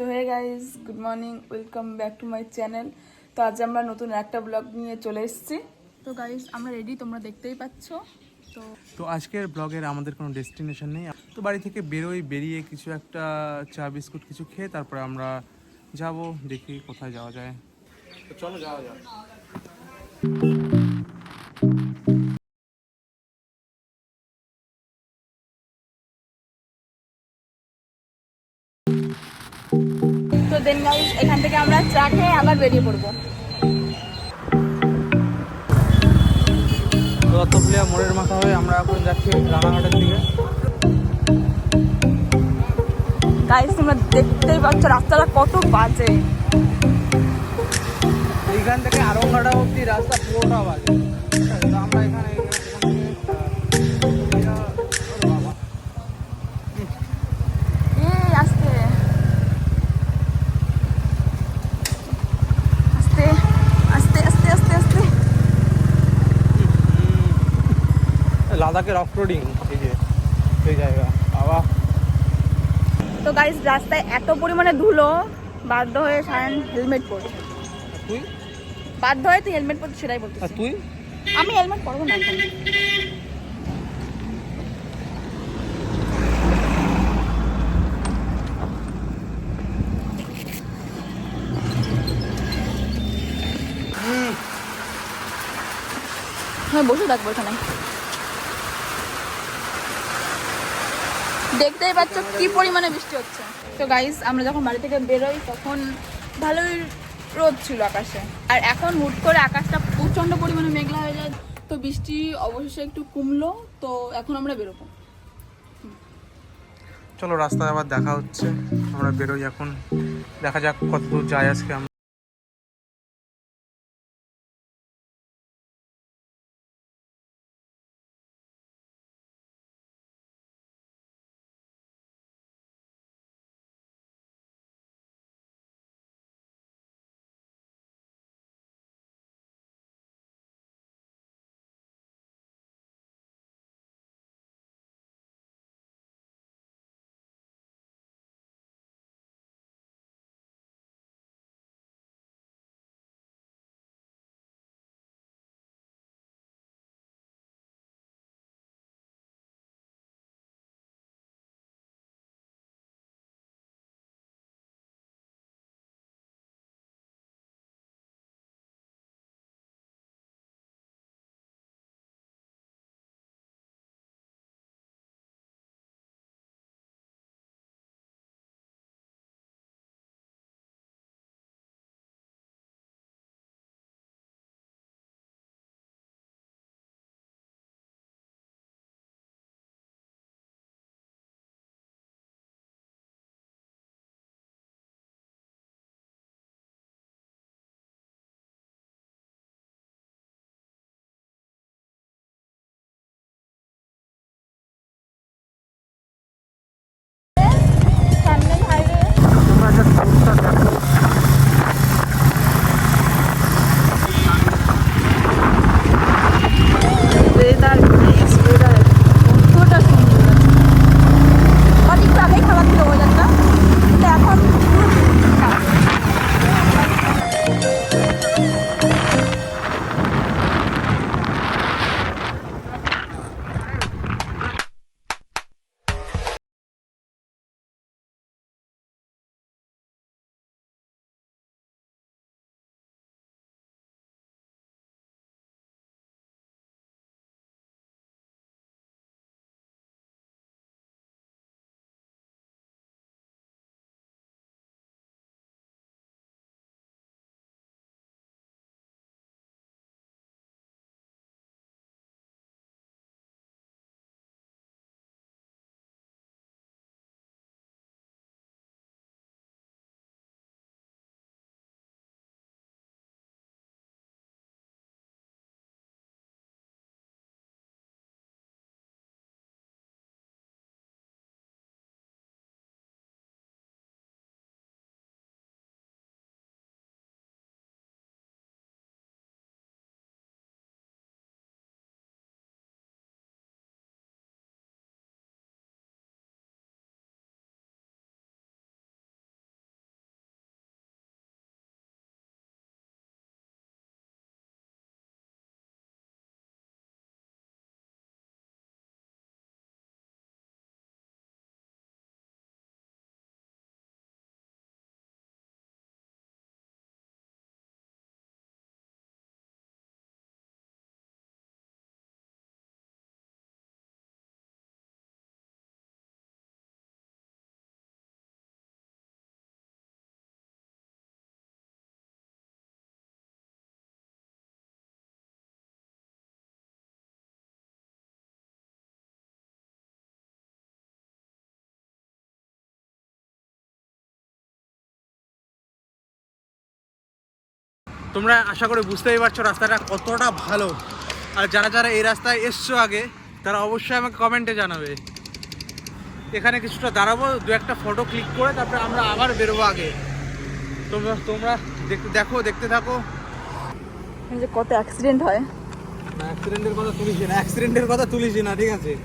তো hey guys good morning welcome back to my channel তো আজ আমরা নতুন একটা ব্লগ নিয়ে চলে এসেছি। তো গাইজ আমরা রেডি তোমরা দেখতেই পাচ্ছ। তো তো আজকের ব্লগের আমাদের কোনো ডেস্টিনেশন নেই। তো বাড়ি থেকে বেরোই, বেরিয়ে কিছু একটা চা, বিস্কুট কিছু খেয়ে তারপরে আমরা যাব, দেখি কোথায় যাওয়া যায়। তো চলো যাওয়া যাক। তো দেন এখান থেকে আমরা চা খেয়ে আবার বেরিয়ে পড়ব। রতপ্লিয়া মোড়ের মাথা হয়ে আমরা এখন যাচ্ছি রানাঘাটের দিকে। গাইজ তোমরা দেখতেই পাচ্ছ রাস্তাটা কত বাজে। এইখান থেকে আরংঘাটা অব্দি রাস্তা পুরোটা বাজে। আমরা লাদাখের অফ রোডিং এই যে সেই জায়গা। বাবা। তো গাইজ রাস্তায় এত পরিমাণে ধুলো বাধ্য হয়ে সায়ন হেলমেট পরছে। তুই? বাধ্য হয়ে তুই হেলমেট পরছিস সেটাই আর বলছিস তুই? আমি হেলমেট পরবো না এখন। হ্যাঁ বসে থাকব এখানে। দেখতেই পাচ্ছ কি পরিমাণে বৃষ্টি হচ্ছে। তো গাইস আমরা যখন বাড়ি থেকে বেরোই, তখন ভালোই রোদ ছিল আকাশে। আর এখন হুট করে আকাশটা প্রচণ্ড পরিমাণে মেঘলা হয়ে যায়। তো বৃষ্টি অবশেষে একটু কমলো, তো এখন আমরা বেরোবো। চলো রাস্তায় আবার দেখা হচ্ছে। আমরা বেরোই এখন। দেখা যাক কত যায় আজকে তোমরা আশা করে বুঝতেই পারছ রাস্তাটা কতটা ভালো। আর যারা যারা এই রাস্তায় এসছো আগে তারা অবশ্যই আমাকে কমেন্টে জানাবে। এখানে কিছুটা দাঁড়াবো দু একটা ফটো ক্লিক করে তারপরে আমরা আবার বেরোবো আগে। তোমরা তোমরা দেখ- দেখো দেখতে থাকো। এই যে কত অ্যাক্সিডেন্ট হয়। না অ্যাক্সিডেন্টের কথা তুলিস না অ্যাক্সিডেন্টের কথা তুলিস না ঠিক আছে?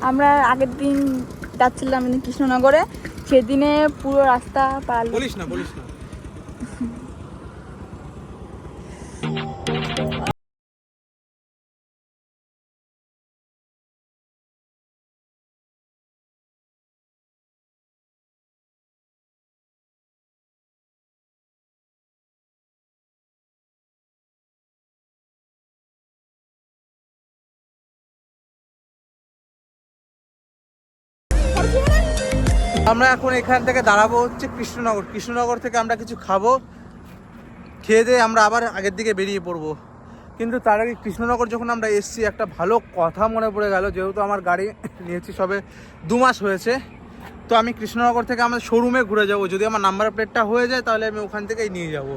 আমরা আগের দিন যাচ্ছিলাম এদিন কৃষ্ণনগরে সেদিনে পুরো রাস্তা পার বলিস না বলিস না। আমরা এখন এখান থেকে দাঁড়াবো হচ্ছে কৃষ্ণনগর। কৃষ্ণনগর থেকে আমরা কিছু খাব, খেয়ে দিয়ে আমরা আবার আগের দিকে বেরিয়ে পড়ব। কিন্তু তার আগে কৃষ্ণনগর যখন আমরা এসছি, একটা ভালো কথা মনে পড়ে গেল। যেহেতু আমার গাড়ি নিয়েছি, সবে দু মাস হয়েছে। তো আমি কৃষ্ণনগর থেকে আমার শোরুমে ঘুরে যাব। যদি আমার নাম্বার প্লেটটা হয়ে যায়, তাহলে আমি ওখান থেকেই নিয়ে যাব।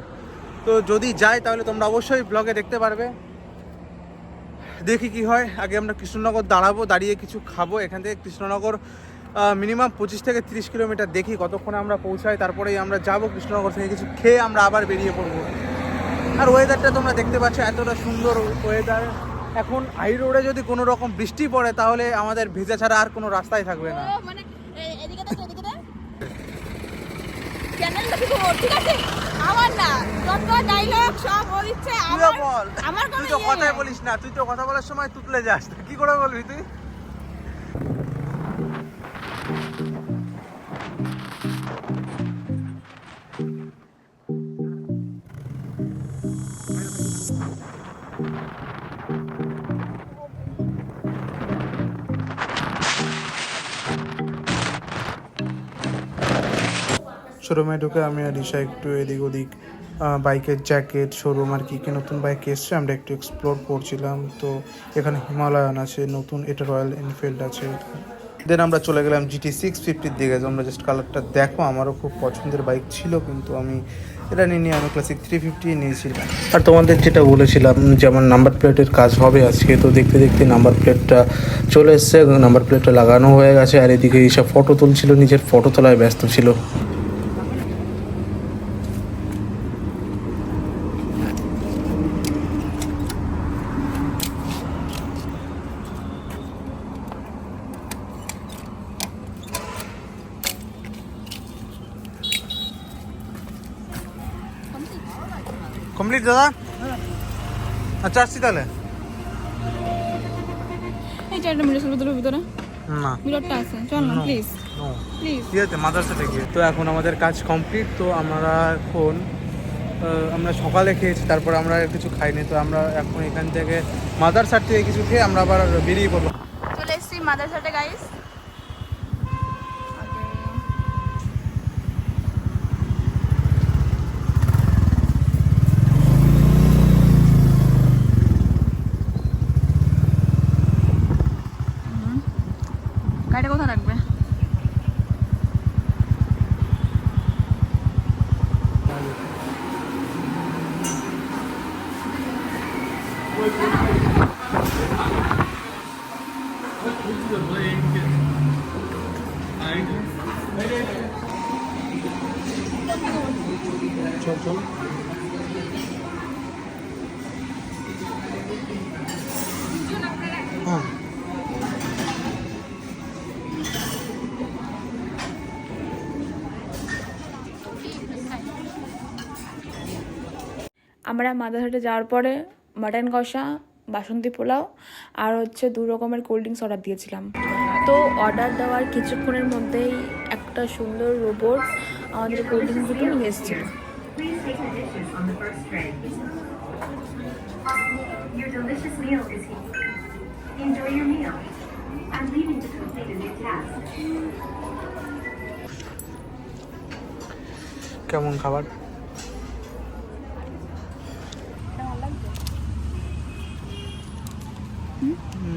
তো যদি যাই, তাহলে তোমরা অবশ্যই ব্লগে দেখতে পারবে। দেখি কি হয়। আগে আমরা কৃষ্ণনগর দাঁড়াবো, দাঁড়িয়ে কিছু খাব। এখান থেকে কৃষ্ণনগর মিনিমাম পঁচিশ থেকে তিরিশ কিলোমিটার দেখি কতক্ষণে আমরা পৌঁছাই তারপরেই আমরা যাব কৃষ্ণনগর থেকে কিছু খেয়ে আমরা আবার বেরিয়ে পড়ব। আর ওয়েদারটা তোমরা দেখতে পাচ্ছ এতটা সুন্দর ওয়েদার এখন হাই রোডে যদি কোনো রকম বৃষ্টি পড়ে তাহলে আমাদের ভেজা ছাড়া আর কোনো রাস্তাই থাকবে না। মানে তুই তো ইয়ে কথাই বলিস না তুই তো কথা বলার সময় তুতলে যাস। কি করে বলবি তুই? শোরুমে ঢুকে আমি আর ঈশা একটু এদিক ওদিক বাইকের জ্যাকেট শোরুম আর কি কি নতুন বাইক এসছে, আমরা একটু এক্সপ্লোর করছিলাম। তো এখানে হিমালয়ান আছে, নতুন এটা রয়্যাল এনফিল্ড আছে। দেন আমরা চলে গেলাম জিটি সিক্স ফিফটির দিকে। আমরা জাস্ট কালারটা দেখো, আমারও খুব পছন্দের বাইক ছিল, কিন্তু আমি এটা নিয়ে আমি ক্লাসিক থ্রি ফিফটি নিয়েছিলাম। আর তোমাদের যেটা বলেছিলাম যে আমার নাম্বার প্লেটের কাজ হবে আজকে, তো দেখতে দেখতে নাম্বার প্লেটটা চলে এসছে নাম্বার প্লেটটা লাগানো হয়ে গেছে, আর এদিকে এইসব ফটো তুলছিল, নিজের ফটো তোলায় ব্যস্ত ছিল। কমপ্লিট দাদা? আচ্ছা আসছি তাহলে? এই চারটা মিনিট ভিতরে ভিতরে। না। মিররটা আছে। চল না প্লিজ প্লিজ ঠিক মাদ্রাসাতে গিয়ে তো এখন আমাদের কাজ কমপ্লিট তো আমরা এখন আমরা সকালে খেয়েছি তারপর আমরা কিছু খাইনি তো আমরা এখন এখান থেকে মাদারসার থেকে কিছু খেয়ে আমরা আবার বেরিয়ে পড়ব চলে এসেছি গাইস গাড়িটা কোথায় রাখবে চল চল হ্যাঁ আমরা মাদারহাটে যাওয়ার পরে মাটন কষা বাসন্তী পোলাও আর হচ্ছে দু রকমের কোল্ড ড্রিঙ্কস অর্ডার দিয়েছিলাম তো অর্ডার দেওয়ার কিছুক্ষণের মধ্যেই একটা সুন্দর রোবট আমাদের কোল্ড ড্রিঙ্কস দুটো নিয়ে এসেছিল Please take position on the first tray. Your delicious meal is here. Enjoy your meal. I'm leaving to complete a new task. কেমন খাবার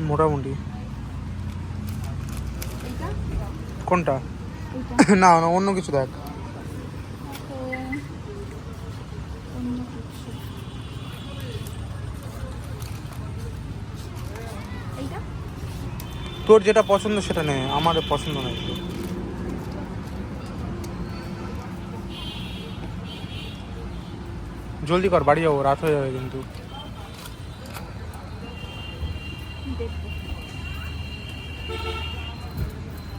মোটামুটি। কোনটা? না না অন্য কিছু দেখ। তোর যেটা পছন্দ সেটা নে আমার পছন্দ নয় জলদি কর বাড়ি যাব রাত হয়ে যাবে কিন্তু। দেখব।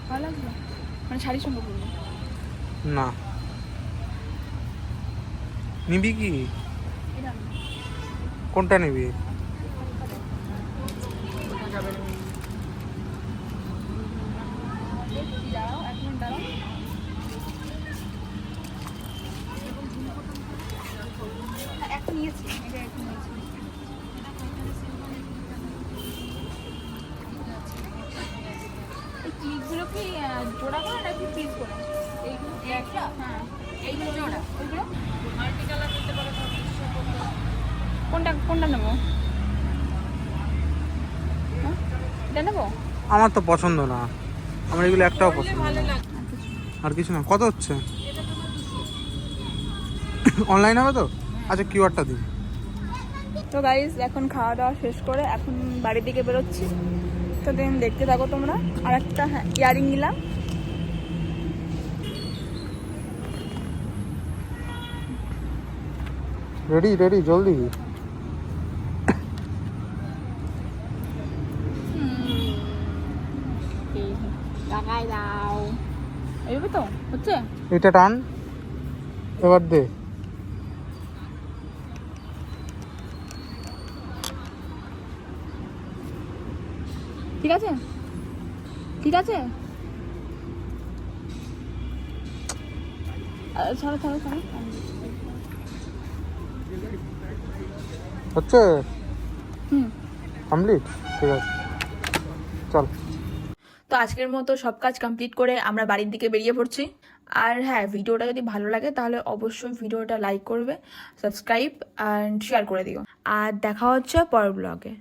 ভালো লাগবে মানে শাড়ির সঙ্গে পরবো না। নিবি কি? কোনটা নিবি? নিয়েছি, এটা একটা নিয়েছি। কোনটা কোনটা নেব? হ্যাঁ? এটা নেব? আমার তো পছন্দ না। আমার এগুলো একটাও পছন্দ আর কিছু না। কত হচ্ছে? অনলাইন হবে তো? আচ্ছা কিউআরটা দিন। তো গাইজ এখন খাওয়া দাওয়া শেষ করে এখন বাড়ির দিকে বেরোচ্ছি। তো দেন দেখতে থাকো তোমরা। আর একটা হ্যাঁ ইয়ারিং নিলাম। রেডি রেডি জলদি দাও এইভাবে তো হচ্ছে এটা টান এবার দে ঠিক আছে ঠিক আছে হচ্ছে? কমপ্লিট ঠিক আছে। চল। তো আজকের মতো সব কাজ কমপ্লিট করে আমরা বাড়ির দিকে বেরিয়ে পড়ছি। আর হ্যাঁ ভিডিওটা যদি ভালো লাগে তাহলে অবশ্যই ভিডিওটা লাইক করবে সাবস্ক্রাইব অ্যান্ড শেয়ার করে দিও। আর দেখা হচ্ছে পরের ব্লগে